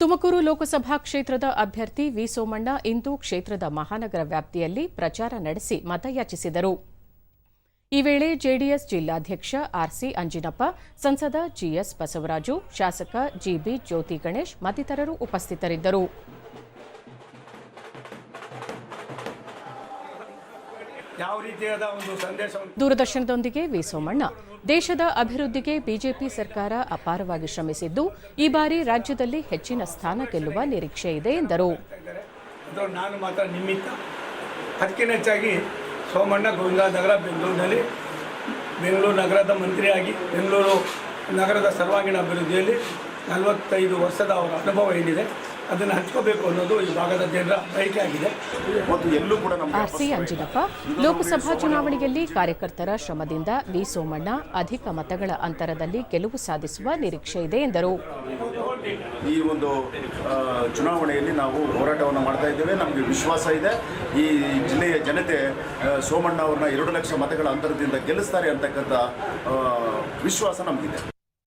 ತುಮಕೂರು ಲೋಕಸಭಾ ಕ್ಷೇತ್ರದ ಅಭ್ಯರ್ಥಿ ವಿ ಸೋಮಣ್ಣ ಇಂದು ಕ್ಷೇತ್ರದ ಮಹಾನಗರ ವ್ಯಾಪ್ತಿಯಲ್ಲಿ ಪ್ರಚಾರ ನಡೆಸಿ ಮತಯಾಚಿಸಿದರು. ಈ ವೇಳೆ ಜೆಡಿಎಸ್ ಜಿಲ್ಲಾಧ್ಯಕ್ಷ ಆರ್ಸಿ ಅಂಜಿನಪ್ಪ, ಸಂಸದ ಜಿಎಸ್ ಬಸವರಾಜು, ಶಾಸಕ ಜಿಬಿ ಜ್ಯೋತಿ ಗಣೇಶ್ ಮತ್ತಿತರರು ಉಪಸ್ಥಿತರಿದ್ದರು. ಯಾವ ರೀತಿಯಾದ ಒಂದು ಸಂದೇಶವನ್ನು ದೂರದರ್ಶನದೊಂದಿಗೆ ವಿ ಸೋಮಣ್ಣ. ದೇಶದ ಅಭಿವೃದ್ಧಿಗೆ ಬಿಜೆಪಿ ಸರ್ಕಾರ ಅಪಾರವಾಗಿ ಶ್ರಮಿಸಿದ್ದು ಈ ಬಾರಿ ರಾಜ್ಯದಲ್ಲಿ ಹೆಚ್ಚಿನ ಸ್ಥಾನ ಗೆಲ್ಲುವ ನಿರೀಕ್ಷೆ ಇದೆ ಎಂದರು. ನಾನು ಮಾತ್ರ ನಿಮಿತ್ತ ಅದಕ್ಕಿಂತ ಹೆಚ್ಚಾಗಿ ಸೋಮಣ್ಣ ಗೋವಿಂದನಗರ ಬೆಂಗಳೂರಿನಲ್ಲಿ ಬೆಂಗಳೂರು ನಗರದ ಮಂತ್ರಿಯಾಗಿ ಬೆಂಗಳೂರು ನಗರದ ಸರ್ವಾಂಗೀಣ ಅಭಿವೃದ್ಧಿಯಲ್ಲಿ ನಲವತ್ತೈದು ವರ್ಷದ ಅವರ ಅನುಭವ ಏನಿದೆ ಅದನ್ನು ಹಂಚ್ಕೋಬೇಕು ಅನ್ನೋದು ಈ ಭಾಗದ ಜನರ ಬಯಕೆ ಆಗಿದೆ. ಮತ್ತು ಎಲ್ಲೂ ಕೂಡ ನಮಗೆ ಆರ್ಸಿ ಅಂಜಿನಪ್ಪ ಲೋಕಸಭಾ ಚುನಾವಣೆಯಲ್ಲಿ ಕಾರ್ಯಕರ್ತರ ಶ್ರಮದಿಂದ ವಿ ಸೋಮಣ್ಣ ಅಧಿಕ ಮತಗಳ ಅಂತರದಲ್ಲಿ ಗೆಲುವು ಸಾಧಿಸುವ ನಿರೀಕ್ಷೆ ಇದೆ ಎಂದರು. ಈ ಒಂದು ಚುನಾವಣೆಯಲ್ಲಿ ನಾವು ಹೋರಾಟವನ್ನು ಮಾಡ್ತಾ ಇದ್ದೇವೆ. ನಮಗೆ ವಿಶ್ವಾಸ ಇದೆ. ಈ ಜಿಲ್ಲೆಯ ಜನತೆ ಸೋಮಣ್ಣ ಅವ್ರನ್ನ ಎರಡು ಲಕ್ಷ ಮತಗಳ ಅಂತರದಿಂದ ಗೆಲ್ಲಿಸ್ತಾರೆ ಅಂತಕ್ಕಂಥ ವಿಶ್ವಾಸ ನಮಗಿದೆ.